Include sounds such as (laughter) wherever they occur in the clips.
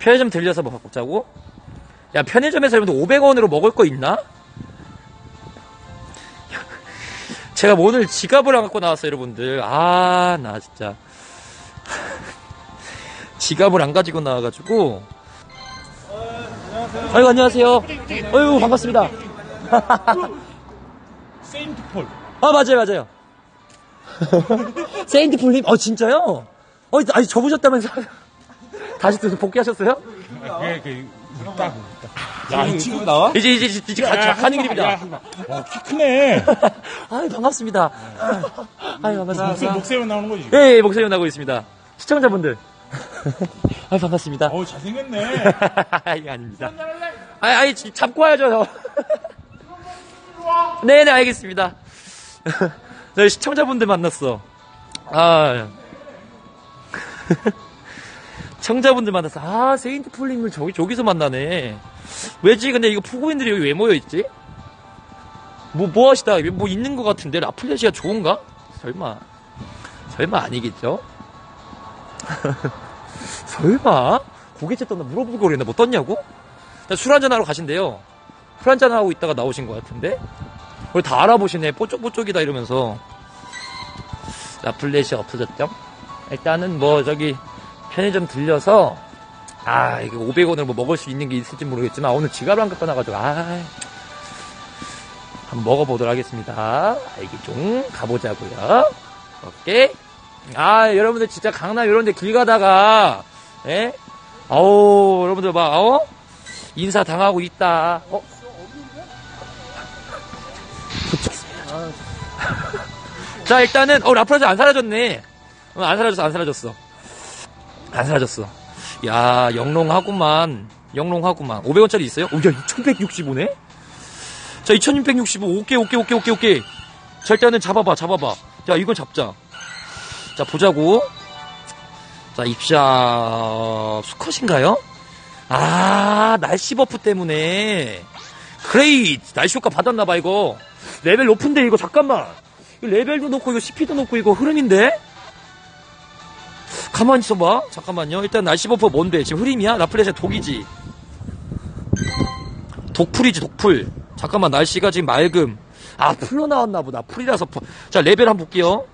편의점 들려서 뭐 먹자고? 야, 편의점에서 여러분들 500원으로 먹을 거 있나? (laughs) 제가 뭐 오늘 지갑을 안 갖고 나왔어요, 여러분들. 아, 나 진짜. (laughs) 지갑을 안 가지고 나와가지고. 아이고, 안녕하세요. 아이고, 반갑습니다. (laughs) 세인트 폴. 아, 맞아요, 맞아요. 세인트 폴님, 어, 진짜요? 어, 아니, 접으셨다면서. 다시 또 복귀하셨어요? 그게 그 딱. 야, 이 친구 나와? 이제, 이제, 이제, 이제 가, 가, 가는 길입니다. 와, 키 크네. (laughs) 아유, 반갑습니다. 아유, 목세, 반갑습니다. 목세면 나오는 거지. 예, 예, 목소리 나고 있습니다. 시청자분들. (laughs) 아유, 반갑습니다. 어우, 잘생겼네. (laughs) 아이, 아닙니다. 아이, 아이, 지- 잡고 와야죠. 네네, 알겠습니다. 저희 시청자분들 만났어. 아. 청자분들 만났어. 아, 세인트 폴링을 저기, 저기서 만나네. 왜지? 근데 이거 푸고인들이 여기 왜 모여 있지? 뭐, 뭐 하시다. 뭐 있는 것 같은데, 라플레시아 좋은가? 설마. 설마 아니겠죠? (laughs) 설마? 고개째 떴나 물어보고 그랬나? 뭐 떴냐고? 술 한잔하러 가신대요. 술 한잔하고 있다가 나오신 것 같은데? 그걸 다 알아보시네. 뽀쪽뽀쪽이다 이러면서. 라플렛이 없어졌죠? 일단은 뭐 저기 편의점 들려서 아 이게 500원을 뭐 먹을 수 있는 게 있을지 모르겠지만 오늘 지갑을 안 갖고 나가지고 아 한번 먹어보도록 하겠습니다. 알기종 가보자고요. 오케이. 아 여러분들 진짜 강남 이런 데 길 가다가 예? 아우 여러분들 막 어? 인사 당하고 있다. 어? (laughs) 자 일단은 어 라프라즈 안 사라졌네. 어, 안 사라졌어 안 사라졌어. 안 사라졌어. 야 영롱하구만. 영롱하구만. 500원짜리 있어요? 오, 야 2165네? 자 2665 오케이 오케이 오케이 오케이 오케이. 자 일단은 잡아봐 잡아봐. 야 이건 잡자. 자 보자고. 자 입샤 수컷인가요? 아 날씨 버프 때문에 그레이 날씨 효과 받았나봐 이거 레벨 높은데 이거 잠깐만 이거 레벨도 높고 이거 CP도 높고 이거 흐름인데 가만히 있어봐. 잠깐만요. 일단 날씨 버프 뭔데? 지금 흐림이야? 라플레시아 독이지. 독풀이지 독풀. 잠깐만 날씨가 지금 맑음. 아 풀로 나왔나 보다. 풀이라서 풀. 자 레벨 한번 볼게요.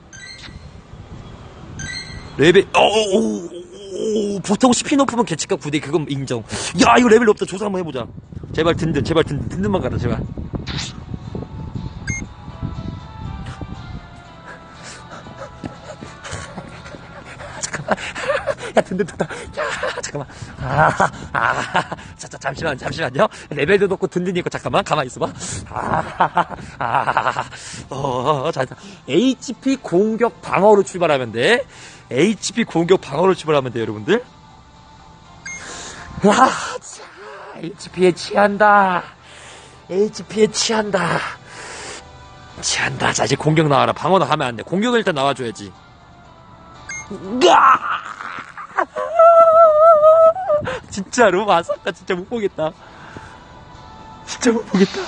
레벨 어오 보통 CP 높으면 개치값 9대 그건 인정. 야 이거 레벨 높다. 조사 한번 해보자. 제발 든든 제발 든든. 든든만 가라 제발 야 든든하다 야 잠깐만 아 아 자, 자, 잠시만 잠시만요 레벨도 높고 든든히 있고 잠깐만 가만히 있어봐 아 아 어 자 HP 공격 방어로 출발하면 돼 HP 공격 방어로 출발하면 돼 여러분들 야, 자, HP에 취한다. HP에 취한다. 취한다. 자, 이제 공격 나와라. 방어는 하면 안 돼. 공격을 일단 나와줘야지. 진짜로? 마사카 진짜 못 보겠다. 진짜 못 보겠다.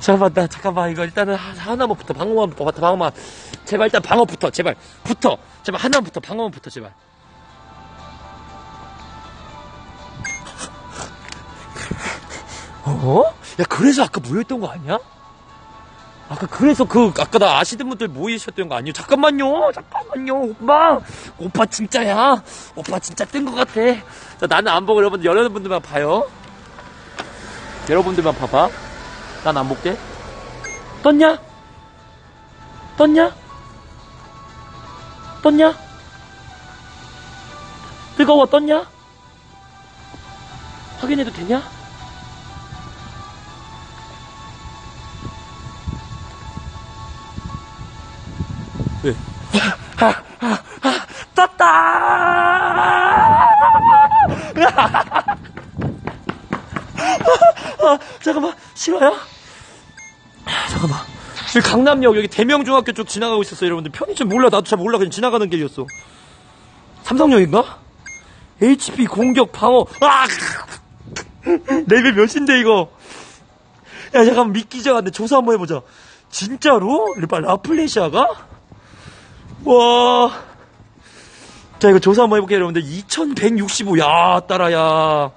잠깐만, 나, 잠깐만, 이거 일단은 하- 하나만 붙어. 방어만. 제발 일단 방어부터. 제발. 붙어. 제발 하나만 붙어. 방어만 붙어. 제발. 어? 야, 그래서 아까 모였던 거 아니야? 아까 그래서 그, 아까 나 아시던 분들 모이셨던 거 아니에요? 잠깐만요! 잠깐만요! 오빠! 오빠 진짜야! 오빠 진짜 뜬 것 같아! 자, 나는 안 보고 여러분들, 여러분들만 봐요. 여러분들만 봐봐. 난 안 볼게. 떴냐? 떴냐? 떴냐? 뜨거워, 떴냐? 확인해도 되냐? 왜? 떴다! 아, 잠깐만? 아, 잠깐만. 여기 강남역, 여기 대명중학교 쪽 지나가고 있었어, 여러분들. 편의점 몰라, 나도 잘 몰라. 그냥 지나가는 길이었어. 삼성역인가? HP 공격 방어. 아! 레벨 몇인데, 이거? 야, 잠깐만, 믿기지가 않네. 조사 한번 해보자. 진짜로? 라- 라플레시아가? 와. 자, 이거 조사 한번 해볼게요, 여러분들. 2165. 야, 따라야.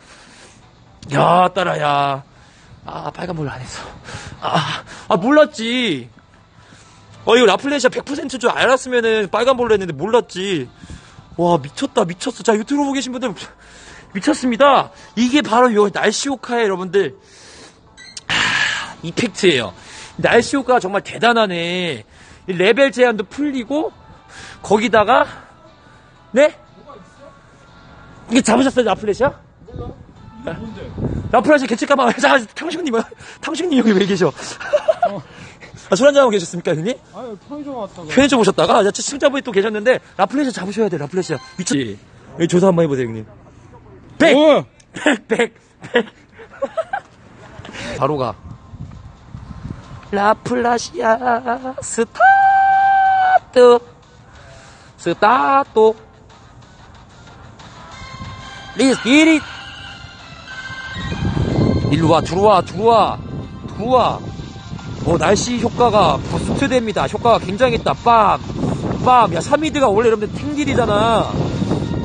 야, 따라야. 아, 빨간불 안 했어. 아, 아, 몰랐지. 어, 이거 라플레시아 100%줄 알았으면은 빨간불로 했는데 몰랐지. 와, 미쳤다, 미쳤어. 자, 유튜브 보고 계신 분들, 미쳤습니다. 이게 바로 요 날씨 효과에 여러분들, 아, 이펙트예요. 날씨 효과가 정말 대단하네. 이 레벨 제한도 풀리고, 거기다가, 네? 이게 잡으셨어요, 라플레시아? 뭔데? 라플라시 개체가방 자 탕수님 탕수님 여기 왜 계셔? (laughs) 아, 술 한잔 하고 계셨습니까, 형님? 아 편의점 왔다가. 편의점 오셨다가 자, 승자분이 또 계셨는데 라플레시 잡으셔야 돼, 라플레시아 미쳤지? 여기 조사 한번 해보세요, 형님. 백, 어! 백, (laughs) 백, 백. 바로 가. 라플라시아 스타트 스타트 리스 기릿 일로 와, 들어와, 들어와, 들어와. 어, 날씨 효과가 부스트됩니다. 효과가 굉장했다. 빰, 빰. 야, 3미드가 원래 여러분들 탱딜이잖아.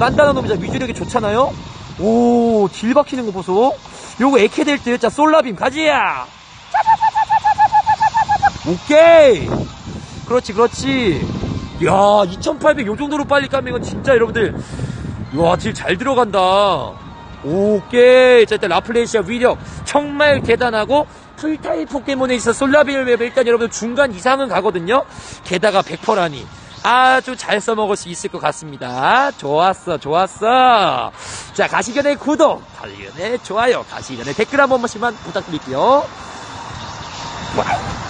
단단한 놈이잖아. 위주력이 좋잖아요? 오, 딜 박히는 거 보소. 요거 에케 될 듯. 자, 솔라빔 가지야! 오케이! 그렇지, 그렇지. 야, 2800 요 정도로 빨리 까면 이건 진짜 여러분들. 와, 딜 잘 들어간다. 오케이. 자, 일단 라플레시아 위력 정말 대단하고 풀타입 포켓몬에 있어 솔라빌 웹 일단 여러분 중간 이상은 가거든요. 게다가 100%라니. 아주 잘 써먹을 수 있을 것 같습니다. 좋았어, 좋았어. 자, 가시 전에 구독, 가시 전에 좋아요, 가시 전에 댓글 한 번씩만 부탁드릴게요. 와우.